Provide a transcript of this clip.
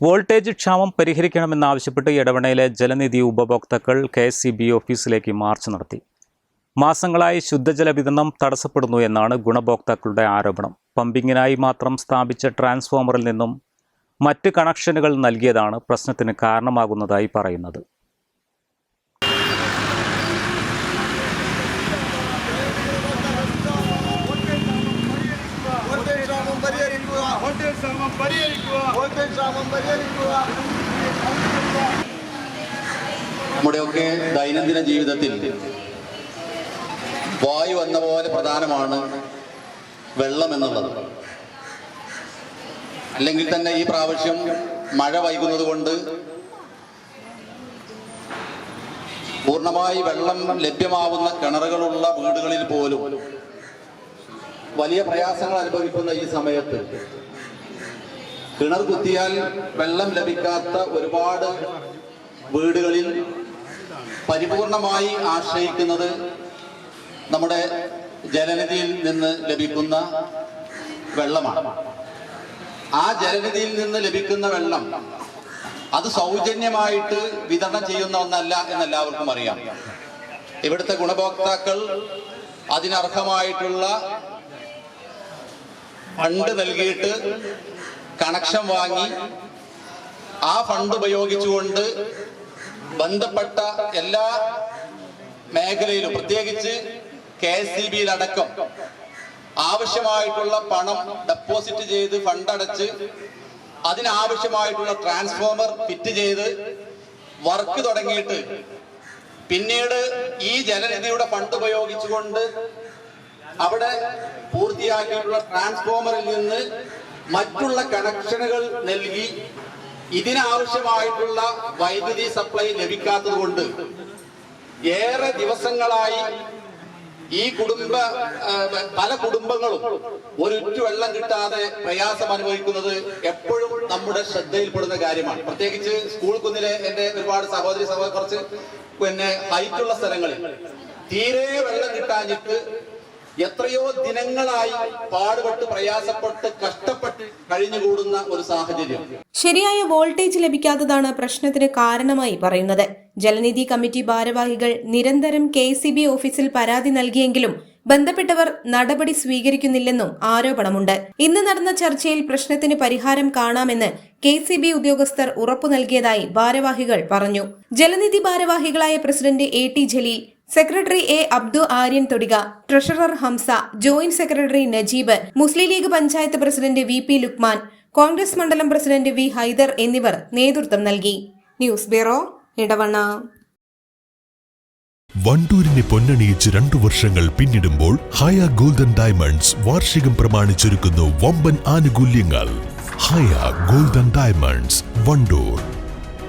Voltage ക്ഷാമം പരിഹരിക്കണമെന്നാവശ്യപ്പെട്ട് ഇടവണയിലെ ജലനിധി ഉപഭോക്താക്കൾ കെ എസ് ഓഫീസിലേക്ക് മാർച്ച് നടത്തി. മാസങ്ങളായി ശുദ്ധജല വിതരണം തടസ്സപ്പെടുന്നു എന്നാണ് ഗുണഭോക്താക്കളുടെ ആരോപണം. പമ്പിങ്ങിനായി മാത്രം സ്ഥാപിച്ച ട്രാൻസ്ഫോമറിൽ നിന്നും മറ്റ് കണക്ഷനുകൾ നൽകിയതാണ് പ്രശ്നത്തിന് കാരണമാകുന്നതായി പറയുന്നത് വോൾട്ടേജ് ക്ഷാമം പരിഹരിക്കുക വോൾട്ടേജ് ക്ഷാമം പരിഹരിക്കുക. വോൾട്ടേജ് ക്ഷാമം പരിഹരിക്കുക. നമ്മുടെയൊക്കെ ദൈനംദിന ജീവിതത്തിൽ വായു എന്ന പോലെ പ്രധാനമാണ് വെള്ളം എന്നുള്ളത്. അല്ലെങ്കിൽ തന്നെ ഈ പ്രാവശ്യം മഴ വൈകുന്നത് കൊണ്ട് പൂർണമായി വെള്ളം ലഭ്യമാവുന്ന കിണറുകളുള്ള വീടുകളിൽ പോലും വലിയ പ്രയാസങ്ങൾ അനുഭവിക്കുന്ന ഈ സമയത്ത് കിണർ കുത്തിയാൽ വെള്ളം ലഭിക്കാത്ത ഒരുപാട് വീടുകളിൽ പരിപൂർണമായി ആശ്രയിക്കുന്നത് നമ്മുടെ ജലനിധിയിൽ നിന്ന് ലഭിക്കുന്ന വെള്ളമാണ്. ആ ജലനിധിയിൽ നിന്ന് ലഭിക്കുന്ന വെള്ളം അത് സൗജന്യമായിട്ട് വിതരണം ചെയ്യുന്ന ഒന്നല്ല എന്നെല്ലാവർക്കും അറിയാം. ഇവിടുത്തെ ഗുണഭോക്താക്കൾ അതിനർഹമായിട്ടുള്ള ഫണ്ട് നൽകിയിട്ട് കണക്ഷൻ വാങ്ങി ആ ഫണ്ട് ഉപയോഗിച്ചുകൊണ്ട് ബന്ധപ്പെട്ട എല്ലാ മേഖലയിലും പ്രത്യേകിച്ച് കെ എസ് സി ബിയിലടക്കം ആവശ്യമായിട്ടുള്ള പണം ഡെപ്പോസിറ്റ് ചെയ്ത് ഫണ്ടടച്ച് അതിനാവശ്യമായിട്ടുള്ള ട്രാൻസ്ഫോമർ ഫിറ്റ് ചെയ്ത് വർക്ക് തുടങ്ങിയിട്ട് പിന്നീട് ഈ ജലനിധിയുടെ ഫണ്ട് ഉപയോഗിച്ചുകൊണ്ട് അവിടെ പൂർത്തിയാക്കിയിട്ടുള്ള ട്രാൻസ്ഫോമറിൽ നിന്ന് മറ്റുള്ള കണക്ഷനുകൾ നൽകി ഇതിനാവശ്യമായിട്ടുള്ള വൈദ്യുതി സപ്ലൈ ലഭിക്കാത്തത് കൊണ്ട് ഏറെ ദിവസങ്ങളായി ഈ കുടുംബ പല കുടുംബങ്ങളും ഒരുറ്റു വെള്ളം കിട്ടാതെ പ്രയാസം അനുഭവിക്കുന്നത് എപ്പോഴും നമ്മുടെ ശ്രദ്ധയിൽപ്പെടുന്ന കാര്യമാണ്. പ്രത്യേകിച്ച് സ്കൂൾ കുന്നിലെ എന്റെ ഒരുപാട് സഹോദരി സഹോദരി കുറച്ച് പിന്നെ ഹൈറ്റുള്ള സ്ഥലങ്ങളിൽ തീരെ വെള്ളം കിട്ടാഞ്ഞിട്ട് എത്രയോ ദിനങ്ങളായി പാടുപെട്ട് പ്രയാസപ്പെട്ട് കഷ്ടപ്പെട്ട് കഴിഞ്ഞുകൂടുന്ന ഒരു സാഹചര്യം. ശരിയായ വോൾട്ടേജ് ലഭിക്കാത്തതാണ് പ്രശ്നത്തിന് കാരണമായി പറയുന്നത്. ജലനിധി കമ്മിറ്റി ഭാരവാഹികൾ നിരന്തരം കെ ഓഫീസിൽ പരാതി നൽകിയെങ്കിലും ബന്ധപ്പെട്ടവർ നടപടി സ്വീകരിക്കുന്നില്ലെന്നും ആരോപണമുണ്ട്. ഇന്ന് നടന്ന ചർച്ചയിൽ പ്രശ്നത്തിന് പരിഹാരം കാണാമെന്ന് കെ സി ബി ഉദ്യോഗസ്ഥർ ഉറപ്പു നൽകിയതായി ഭാരവാഹികൾ പറഞ്ഞു. ജലനിധി ഭാരവാഹികളായ president A T Jaleel secretary A Abdu Aryan Thodika treasurer Hamsa joint secretary Najeeb Muslim League panchayat president V P Lukman Congress മണ്ഡലം പ്രസിഡന്റ് വി ഹൈദർ എന്നിവർ നേതൃത്വം നൽകി. ന്യൂസ് ബ്യൂറോ ഇടവണ്ണ വണ്ടൂരിനെ പൊന്നണിയിച്ച് രണ്ടു വർഷങ്ങൾ പിന്നിടുമ്പോൾ ഹയ ഗോൾഡൻ ഡയമണ്ട്സ് വാർഷികം പ്രമാണിച്ചൊരുക്കുന്നു വമ്പൻ ആനുകൂല്യങ്ങൾ. Haya golden diamonds Wandoor.